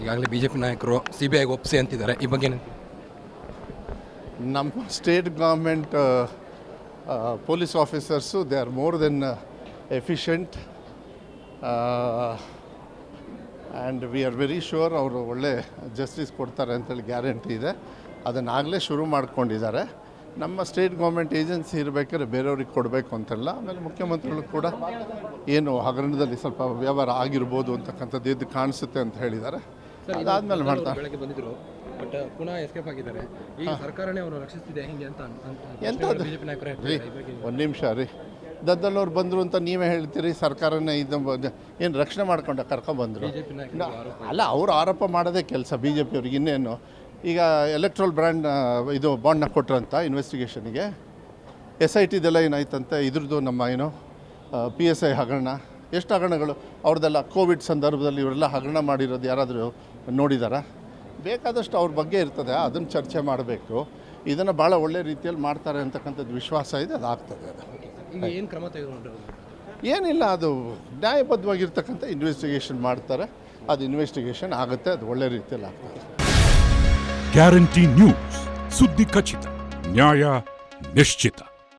ಈಗಾಗಲೇ B J P ನಾಯಕರು C B ಐಗೆ ಒಪ್ಪಿಸಿ ಅಂತಿದ್ದಾರೆ. ಈ ಬಗ್ಗೆ ನಮ್ಮ state government police officers they are more then efficient and we are very sure ಅವರು ಒಳ್ಳೆ ಜಸ್ಟಿಸ್ ಕೊಡ್ತಾರೆ ಅಂತೇಳಿ ಗ್ಯಾರಂಟಿ ಇದೆ. ಅದನ್ನಾಗಲೇ ಶುರು ಮಾಡ್ಕೊಂಡಿದ್ದಾರೆ. ನಮ್ಮ ಸ್ಟೇಟ್ ಗೌರ್ಮೆಂಟ್ ಏಜೆನ್ಸಿ ಇರಬೇಕಾದ್ರೆ ಬೇರೆಯವ್ರಿಗೆ ಕೊಡಬೇಕು ಅಂತಲ್ಲ. ಆಮೇಲೆ ಮುಖ್ಯಮಂತ್ರಿಗಳು ಕೂಡ ಏನು ಹಗರಣದಲ್ಲಿ ಸ್ವಲ್ಪ ವ್ಯವಹಾರ ಆಗಿರ್ಬೋದು ಅಂತಕ್ಕಂಥದ್ದು ಎದ್ದು ಕಾಣಿಸುತ್ತೆ ಅಂತ ಹೇಳಿದ್ದಾರೆ. ಅದಾದಮೇಲೆ ಮಾಡ್ತಾರೆ ಬೆಳಗ್ಗೆ ಬಂದಿದ್ರು ಬಟ್ ಪುನಃ ಎಸ್ಕೇಪ್ ಆಗಿದ್ದಾರೆ. ಈ ಸರ್ಕಾರನೇ ಅವರು ರಕ್ಷಿಸ್ತಿದೆ ಹಿಂಗೆ ಅಂತ ಎಂಥದ್ದು? ಬಿಜೆಪಿ ನಾಯಕರು ರೀ ಒಂದು ನಿಮಿಷ ರೀ. ದದ್ದಲ್ಲವ್ರು ಬಂದರು ಅಂತ ನೀವೇ ಹೇಳ್ತೀರಿ ಸರ್ಕಾರನೇ ಇದು ಏನು ರಕ್ಷಣೆ ಮಾಡ್ಕೊಂಡ ಕರ್ಕೊಂಬಂದರು? ನಾಯಕರು ಆರೋಪ ಅಲ್ಲ ಅವರು ಆರೋಪ ಮಾಡೋದೇ ಕೆಲಸ ಬಿ ಜೆ ಪಿಯವ್ರಿಗೆ ಇನ್ನೇನು. ಈಗ ಎಲೆಕ್ಟ್ರಲ್ ಬ್ರ್ಯಾಂಡ್ ಇದು ಬಾಂಡ್ನ ಕೊಟ್ರಂತ ಇನ್ವೆಸ್ಟಿಗೇಷನ್ಗೆ ಎಸ್ ಐ ಟಿದೆಲ್ಲ ಏನಾಯ್ತಂತೆ? ಇದ್ರದ್ದು ನಮ್ಮ ಏನು ಪಿ ಎಸ್ ಐ ಹಗರಣ. ಎಷ್ಟು ಹಗರಣಗಳು? ಅವ್ರದ್ದೆಲ್ಲ ಕೋವಿಡ್ ಸಂದರ್ಭದಲ್ಲಿ ಇವರೆಲ್ಲ ಹಗರಣ ಮಾಡಿರೋದು ಯಾರಾದರೂ ನೋಡಿದಾರಾ? ಬೇಕಾದಷ್ಟು ಅವ್ರ ಬಗ್ಗೆ ಇರ್ತದೆ ಅದನ್ನು ಚರ್ಚೆ ಮಾಡಬೇಕು. ಇದನ್ನು ಭಾಳ ಒಳ್ಳೆ ರೀತಿಯಲ್ಲಿ ಮಾಡ್ತಾರೆ ಅಂತಕ್ಕಂಥದ್ದು ವಿಶ್ವಾಸ ಇದೆ ಅದು ಆಗ್ತದೆ. ಅದು ಏನು ಕ್ರಮ ತೆಗೆದುಕೊಂಡ್ರು? ಏನಿಲ್ಲ ಅದು ನ್ಯಾಯಬದ್ಧವಾಗಿರ್ತಕ್ಕಂಥ ಇನ್ವೆಸ್ಟಿಗೇಷನ್ ಮಾಡ್ತಾರೆ. ಅದು ಇನ್ವೆಸ್ಟಿಗೇಷನ್ ಆಗುತ್ತೆ ಅದು ಒಳ್ಳೆ ರೀತಿಯಲ್ಲಿ ಆಗ್ತದೆ. ಗ್ಯಾರಂಟಿ ನ್ಯೂಸ್ ಸುದ್ದಿ ಖಚಿತ ನ್ಯಾಯ ನಿಶ್ಚಿತ.